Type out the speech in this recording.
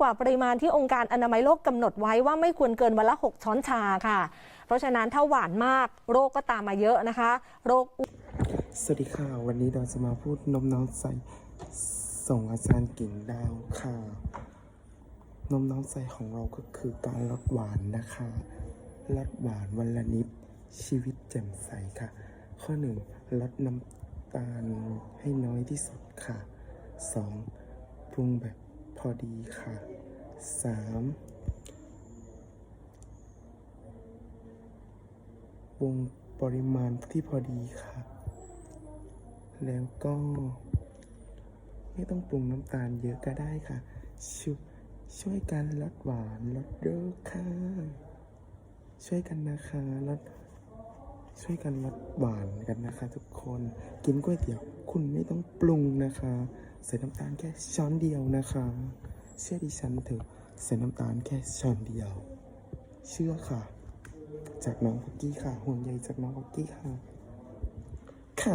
กว่าปริมาณที่องค์การอนามัยโลกกำหนดไว้ว่าไม่ควรเกินวันละ 6 ช้อนชาค่ะ เพราะฉะนั้นถ้าหวานมากโรคก็ตามมาเยอะนะคะ โรค สวัสดีค่ะวันนี้เราจะมาพูดนมน้องใสส่งอาจารย์กิ่งดาวค่ะ นมน้องใสของเราก็คือการลดหวานนะคะลดหวานวันละนิดชีวิตแจ่มใสค่ะ ข้อหนึ่งลดน้ำตาลให้น้อยที่สุดค่ะสองปรุงแบบ พอดีค่ะสามวงปริมาณที่พอดีค่ะ แล้วก็ ไม่ต้องปรุงน้ำตาลเยอะก็ได้ค่ะ ช่วยช่วยกันลดหวานลดเด้อค่ะ ช่วยกันนะคะลดช่วยกันลดหวานกันนะคะ ทุกคน กินก๋วยเตี๋ยวคุณไม่ต้องปรุงนะคะ ใส่น้ำตาลแค่ช้อนเดียวนะคะ เชื่อดิฉันเถอะใส่น้ำตาลแค่ช้อนเดียว เชื่อค่ะ จากน้องพักกี้ค่ะห่วงใยจากน้องพักกี้ค่ะค่ะ